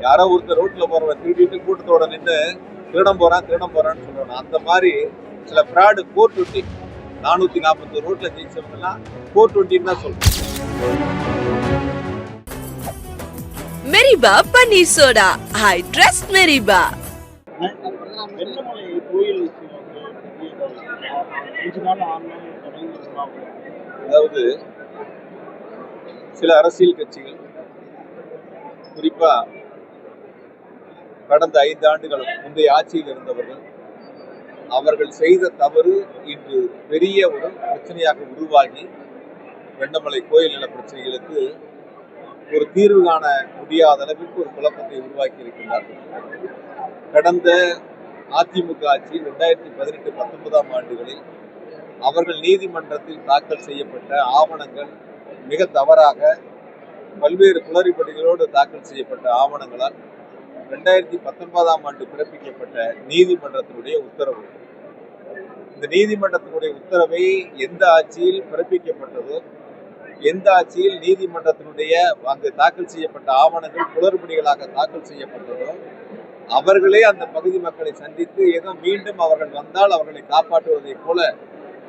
யாரோ ஒருத்தர் ரோட்ல போறவன் திருடிட்டு கூட்டத்தோட நின்று திருடம் போறான் திருடம் போறான்னு சொல்றான் அந்த மாதிரி சில ஃப்ராடு ஃபோர் டுவெண்ட்டி நானூத்தி நாற்பத்தி ரோட்ல ஜெயிச்சவங்க எல்லாம் ஃபோர் டுவெண்ட்டின்னு தான் சொல்றோம் மெரிபா பன்னீர் சோடா. I trust மெரிபா. அதாவது சில அரசியல் கட்சிகள் குறிப்பா கடந்த ஐந்து ஆண்டுகள் முந்தைய ஆட்சியில் இருந்தவர்கள் அவர்கள் செய்த தவறு இன்று பெரிய ஒரு பிரச்சனையாக உருவாகி வெண்டமலை கோயில் நில பிரச்சனைகளுக்கு ஒரு தீர்வு காண முடியாத அளவிற்கு ஒரு குழப்பத்தை உருவாக்கி இருக்கின்றார்கள். கடந்த அதிமுக ஆட்சி ரெண்டாயிரத்தி பதினெட்டு பத்தொன்பதாம் ஆண்டுகளில் அவர்கள் நீதிமன்றத்தில் தாக்கல் செய்யப்பட்ட ஆவணங்கள் மிக தவறாக பல்வேறு குளறுபடிகளோடு தாக்கல் செய்யப்பட்ட ஆவணங்களால் ரெண்டாயிரத்தி பத்தொன்பதாம் ஆண்டு பிறப்பிக்கப்பட்ட நீதிமன்றத்தினுடைய உத்தரவு. இந்த நீதிமன்றத்தினுடைய உத்தரவை எந்த ஆட்சியில் பிறப்பிக்கப்பட்டதோ எந்த ஆட்சியில் நீதிமன்றத்தினுடைய அங்கு தாக்கல் செய்யப்பட்ட ஆவணங்கள் குளறுபடிகளாக தாக்கல் செய்யப்பட்டதோ அவர்களே அந்த பகுதி மக்களை சந்தித்து ஏதோ மீண்டும் அவர்கள் வந்தால் அவர்களை காப்பாற்றுவதைப் போல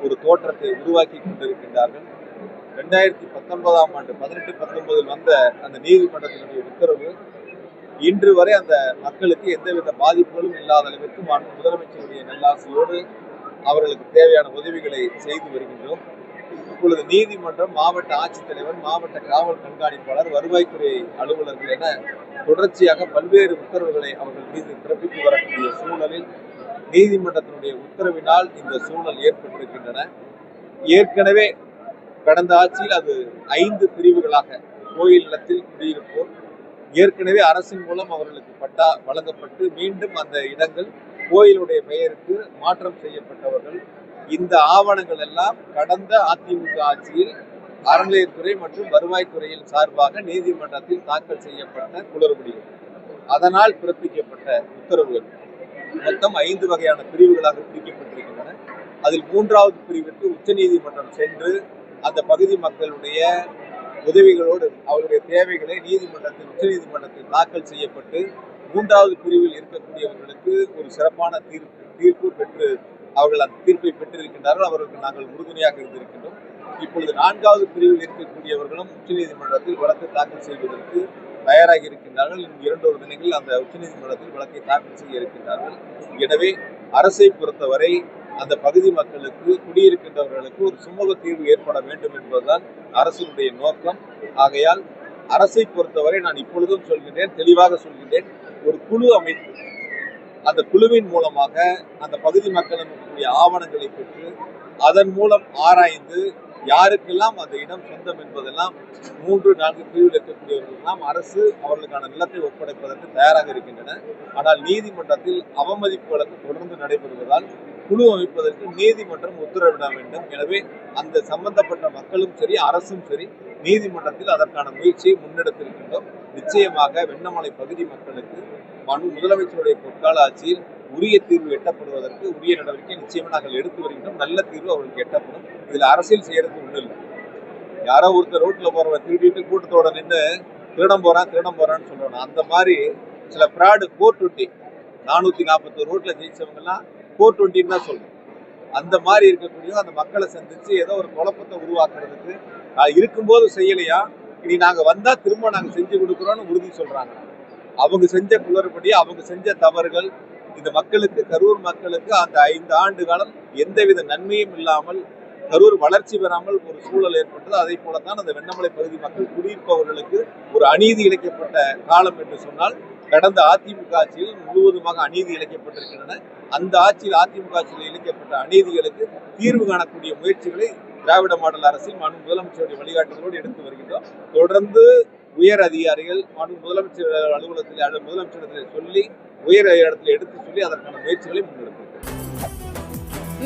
ஒரு தோற்றத்தை உருவாக்கி கொண்டிருக்கின்றார்கள். ரெண்டாயிரத்தி பத்தொன்பதாம் ஆண்டு பதினெட்டு பத்தொன்பதில் வந்த அந்த நீதிமன்றத்தினுடைய உத்தரவு இன்று வரை அந்த மக்களுக்கு எந்தவித பாதிப்புகளும் இல்லாத அளவிற்கு மாண்பு முதலமைச்சருடைய நல்லாசையோடு அவர்களுக்கு தேவையான உதவிகளை செய்து வருகின்றோம். இப்பொழுது நீதிமன்றம் மாவட்ட ஆட்சித்தலைவர் மாவட்ட காவல் கண்காணிப்பாளர் வருவாய்த்துறை அலுவலர்கள் என தொடர்ச்சியாக பல்வேறு உத்தரவுகளை அவர்கள் மீது பிறப்பித்து வரக்கூடிய சூழலில் நீதிமன்றத்தினுடைய உத்தரவினால் இந்த சூழல் ஏற்பட்டிருக்கின்றன. ஏற்கனவே கடந்த ஆட்சியில் அது ஐந்து பிரிவுகளாக கோயில் நிலத்தில் குடியிருப்போர் ஏற்கனவே அரசின் மூலம் அவர்களுக்கு பட்டா வழங்கப்பட்டு மீண்டும் அந்த இடங்கள் கோயிலுடைய பெயருக்கு மாற்றம் செய்யப்பட்டவர்கள். இந்த ஆவணங்கள் எல்லாம் கடந்த அதிமுக ஆட்சியில் அறநிலையத்துறை மற்றும் வருவாய்த்துறையின் சார்பாக நீதிமன்றத்தில் தாக்கல் செய்யப்பட்ட குளறுபடிகள் அதனால் பிறப்பிக்கப்பட்ட உத்தரவுகள். மொத்தம் ஐந்து வகையான பிரிவுகளாக பிரிக்கப்பட்டிருக்கின்றன. அதில் மூன்றாவது பிரிவிற்கு உச்சநீதிமன்றம் சென்று அந்த பகுதி மக்களுடைய உதவிகளோடு அவருடைய தேவைகளை நீதிமன்றத்தில் உச்சநீதிமன்றத்தில் தாக்கல் செய்யப்பட்டு மூன்றாவது பிரிவில் இருக்கக்கூடியவர்களுக்கு ஒரு சிறப்பான தீர்ப்பு தீர்ப்பு பெற்று அவர்கள் அந்த தீர்ப்பை பெற்றிருக்கின்றார்கள். அவர்களுக்கு நாங்கள் உறுதுணையாக இருந்திருக்கின்றோம். இப்பொழுது நான்காவது பிரிவில் இருக்கக்கூடியவர்களும் உச்சநீதிமன்றத்தில் வழக்கு தாக்கல் செய்வதற்கு தயாராகி இருக்கின்றார்கள். இன்னும் இரண்டொரு தினங்களில் அந்த உச்சநீதிமன்றத்தில் வழக்கை தாக்கல் செய்ய இருக்கின்றார்கள். எனவே அரசை பொறுத்தவரை அந்த பகுதி மக்களுக்கு குடியிருக்கின்றவர்களுக்கு ஒரு சுமூக தீர்வு ஏற்பட வேண்டும் என்பதுதான் அரசினுடைய நோக்கம். ஆகையால் அரசை பொறுத்தவரை நான் இப்பொழுதும் சொல்கின்றேன் தெளிவாக சொல்கின்றேன் ஒரு குழு அமைத்து அந்த குழுவின் மூலமாக அந்த பகுதி மக்களுடைய ஆவணங்களை பெற்று அதன் மூலம் ஆராய்ந்து யாருக்கெல்லாம் அந்த இடம் சொந்தம் என்பதெல்லாம் மூன்று நான்கு பிரிவில் இருக்கக்கூடியவர்களெல்லாம் அரசு அவர்களுக்கான நிலத்தை ஒப்படைப்பதற்கு தயாராக இருக்கின்றன. ஆனால் நீதிமன்றத்தில் அவமதிப்பு வழக்கு தொடர்ந்து நடைபெறுவதால் குழு அமைப்பதற்கு நீதிமன்றம் உத்தரவிட வேண்டும். எனவே அந்த சம்பந்தப்பட்ட மக்களும் சரி அரசும் சரி நீதிமன்றத்தில் அதற்கான முயற்சியை முன்னெடுத்திருக்கின்றோம். நிச்சயமாக வெண்ணமலை பகுதி மக்களுக்கு மனு முதலமைச்சருடைய பொற்கால ஆட்சியில் உரிய தீர்வு எட்டப்படுவதற்கு உரிய நடவடிக்கை நிச்சயமாக நாங்கள் எடுத்து வருகின்றோம். நல்ல தீர்வு அவர்களுக்கு எட்டப்படும். இதுல அரசியல் செய்யறது ஒண்ணும் இல்லை. யாரோ ஒருத்தர் ரோட்ல போறவன் திருடிட்டு கூட்டத்தோட நின்று திருடம் போறான் திருடம் போறான்னு சொல்றான் அந்த மாதிரி சில ஃப்ராடு கோர்ட் டுவெண்ட்டி நானூத்தி நாற்பத்தோரு ரோட்ல ஜெயிச்சவங்க எல்லாம் ஃபோர் டுவெண்ட்டின்னு தான் சொல்றோம். அந்த மாதிரி இருக்கக்கூடிய அந்த மக்களை சந்திச்சு ஏதோ ஒரு குழப்பத்தை உருவாக்குறதுக்கு இருக்கும்போது செய்யலையா? இனி நாங்க வந்தா திரும்ப நாங்க செஞ்சு கொடுக்குறோம்னு உறுதி சொல்றாங்க. அவங்க செஞ்ச குளறுபடி அவங்க செஞ்ச தவறுகள் இந்த மக்களுக்கு கரூர் மக்களுக்கு அந்த ஐந்து ஆண்டு காலம் எந்தவித நன்மையும் இல்லாமல் கரூர் வளர்ச்சி பெறாமல் ஒரு சூழல் ஏற்பட்டது. அதை போலத்தான் அந்த வெண்ணமலை பகுதி மக்கள் குடியிருப்பவர்களுக்கு ஒரு அநீதி இழைக்கப்பட்ட காலம் என்று சொன்னால் கடந்த அதிமுக ஆட்சியில் முழுவதுமாக அநீதி இழைக்கப்பட்டிருக்கின்றன. அந்த ஆட்சியில் அதிமுக ஆட்சியில் இழைக்கப்பட்ட அநீதிகளுக்கு தீர்வு காணக்கூடிய முயற்சிகளை திராவிட மாடல் அரசில் மாண்பு முதலமைச்சருடைய வழிகாட்டுதலோடு எடுத்து வருகின்றோம். தொடர்ந்து உயர் அதிகாரிகள் மாண்பு முதலமைச்சர் அலுவலகத்தில் முதலமைச்சரிடத்தில் சொல்லி உயர் இடத்தில் எடுத்து சொல்லி அதற்கான முயற்சிகளை முன்னெடுப்போம்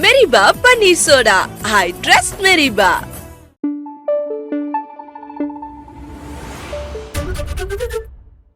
மெரிபா பன்னீர் சோடா ஐ ட்ரஸ்ட் மெரிபா